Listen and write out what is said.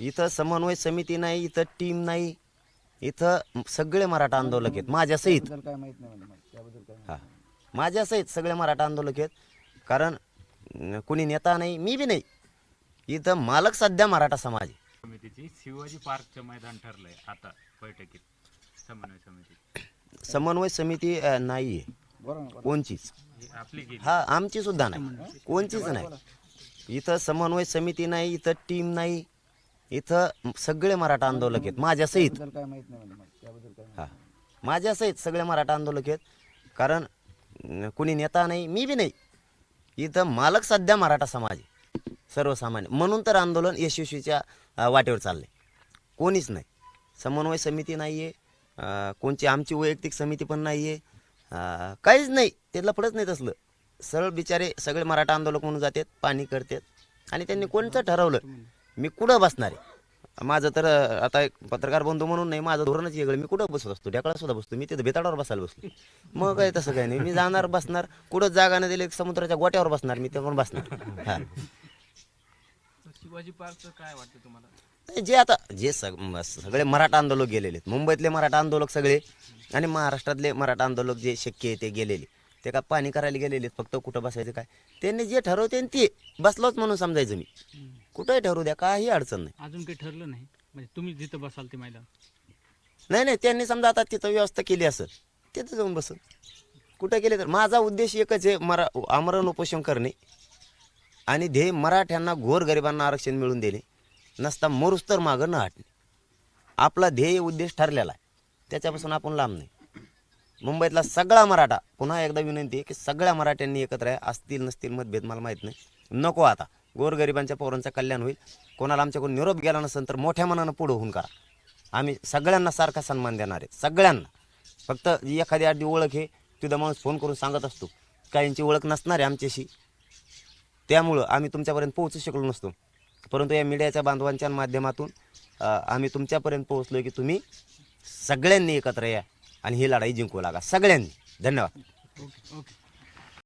इथं समन्वय समिती नाही इथं टीम नाही. इथं सगळे मराठा आंदोलक आहेत. माझ्यासहित काय माहीत नाही मला. त्याबद्दल काय माहीत हा माझ्यासहित सगळे मराठा आंदोलक आहेत. कारण अं, कुणी नेता नाही मी बी नाही. इथं मालक सध्या मराठा समाज आहे. समितीची शिवाजी पार्कचं मैदान ठरलंय आता बैठकीत. समन्वय समिती. समन्वय समिती अं, नाही आहे बरं ना बरं. कोणचीच. ही आपली गेली. हा आमची सुद्धा नाही. कोणचीच नाही. इथं समन्वय समिती नाही इथं टीम नाही. इथं सगळे मराठा आंदोलक आहेत. माझ्यासहित त्याबद्दल काय माहीत नाही मला. त्याबद्दल काय माहीत हा. माझ्यासहित सगळे मराठा आंदोलक आहेत. कारण अं, कुणी नेता नाही मी बी नाही. इथं मालक सध्या मराठा समाज आहे. सर्वसामान्य. म्हणून तर आंदोलन यशस्वीच्या अं, वाटेवर चाललंय. कोणीच नाही. समन्वय समिती नाही आहे कोणची आमची वैयक्तिक समिती पण नाही आहे काहीच नाही. त्याला पडत नाही तसलं. सरळ बिचारे सगळे मराठा आंदोलक म्हणून जातात पाणी करतात. आणि त्यांनी कोणतं ठरवलं? मी कुठं बसणार आहे? माझं तर आता एक पत्रकार बंधू म्हणून नाही माझं धोरणच वेगळं. मी कुठं बसत असतो? ढेकळा सुद्धा बसतो. मी तिथं बेताडावर बसायला बसलो. मग काय तसं काही नाही. मी जाणार बसणार. कुठं जागा नाही दिली समुद्राच्या गोट्यावर बसणार मी त्यावर बसणार. हा. शिवाजी पार्कचं काय वाटतं तुम्हाला? नाही, जे आता जे सग सगळे मराठा आंदोलक गेलेले आहेत. मुंबईतले मराठा आंदोलक सगळे आणि महाराष्ट्रातले मराठा आंदोलक जे शक्य आहे ते गेलेले ते का पाणी करायला गेलेले आहेत, फक्त कुठं बसायचं काय? त्यांनी जे ठरवते ते बसलोच म्हणून समजायचं मी. कुठंही ठरवू द्या काही अडचण नाही. अजून काही ठरलं नाही? म्हणजे तुम्ही जिथं बसाल ते मैदान नाही नाही त्यांनी समजा आता तिथं व्यवस्था केली असेल तिथं जाऊन बसल. कुठं गेले तर माझा उद्देश एकच आहे मरा आमरण उपोषण करणे आणि ध्येय मराठ्यांना गोरगरिबांना आरक्षण मिळवून देणे नसता मरुस तर मागं न हटणे. आपला ध्येय उद्देश ठरलेला आहे. त्याच्यापासून आपण लांब नाही. मुंबईतला सगळा मराठा पुन्हा एकदा विनंती आहे की सगळ्या मराठ्यांनी एकत्र आहे असतील नसतील मतभेद मला माहीत नाही. नको आता. गोरगरिबांच्या पोरांचं कल्याण होईल. कोणाला आमच्याकडून निरोप गेला नसेल तर मोठ्या मनानं पुढं होऊन करा. आम्ही सगळ्यांना सारखा सन्मान देणार आहे. सगळ्यांना. फक्त एखादी आधी ओळख हे तुझा माणूस फोन करून सांगत असतो. काहींची ओळख नसणार आहे आमच्याशी. त्यामुळं आम्ही तुमच्यापर्यंत पोहोचू शकलो नसतो. परंतु या मीडियाच्या बांधवांच्या माध्यमातून आम्ही तुमच्यापर्यंत पोहोचलो की तुम्ही सगळ्यांनी एकत्र या आणि ही लढाई जिंकू लागा. सगळ्यांनी. धन्यवाद. Okay okay.